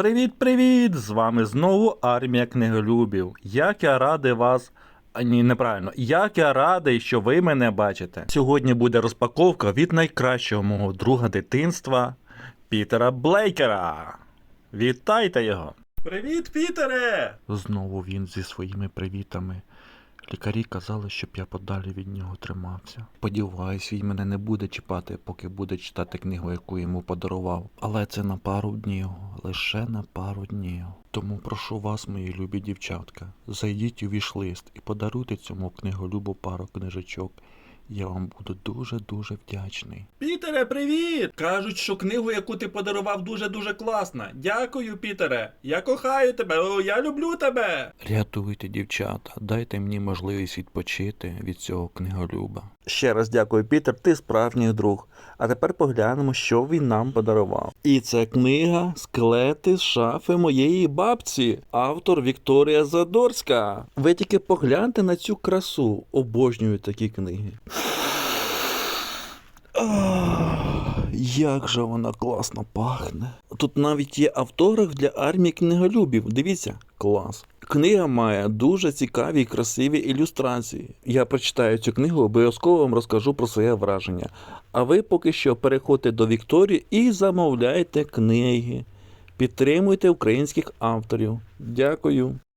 Привіт-привіт! З вами знову армія книголюбів. Як я радий вас. Ні, неправильно. Як я радий, що ви мене бачите. Сьогодні буде розпаковка від найкращого мого друга дитинства Пітера Блейкера. Вітайте його! Привіт, Пітере! Знову він зі своїми привітами. Лікарі казали, щоб я подалі від нього тримався. Сподіваюсь, він мене не буде чіпати, поки буде читати книгу, яку йому подарував. Але це на пару днів, лише на пару днів. Тому прошу вас, мої любі дівчатка, зайдіть у вішлист і подаруйте цьому книголюбу пару книжечок. Я вам буду дуже-дуже вдячний. Пітере, привіт! Кажуть, що книгу, яку ти подарував, дуже-дуже класна. Дякую, Пітере. Я кохаю тебе, о, я люблю тебе. Рятуйте, дівчата, дайте мені можливість відпочити від цього книголюба. Ще раз дякую, Пітер, ти справжній друг. А тепер поглянемо, що він нам подарував. І це книга Скелети з шафи моєї бабці, автор Вікторія Задорська. Ви тільки погляньте на цю красу. Обожнюю такі книги. Як же вона класно пахне. Тут навіть є автограф для армії книголюбів. Дивіться, клас. Книга має дуже цікаві і красиві ілюстрації. Я прочитаю цю книгу, обов'язково вам розкажу про своє враження. А ви поки що переходьте до Вікторії і замовляйте книги. Підтримуйте українських авторів. Дякую.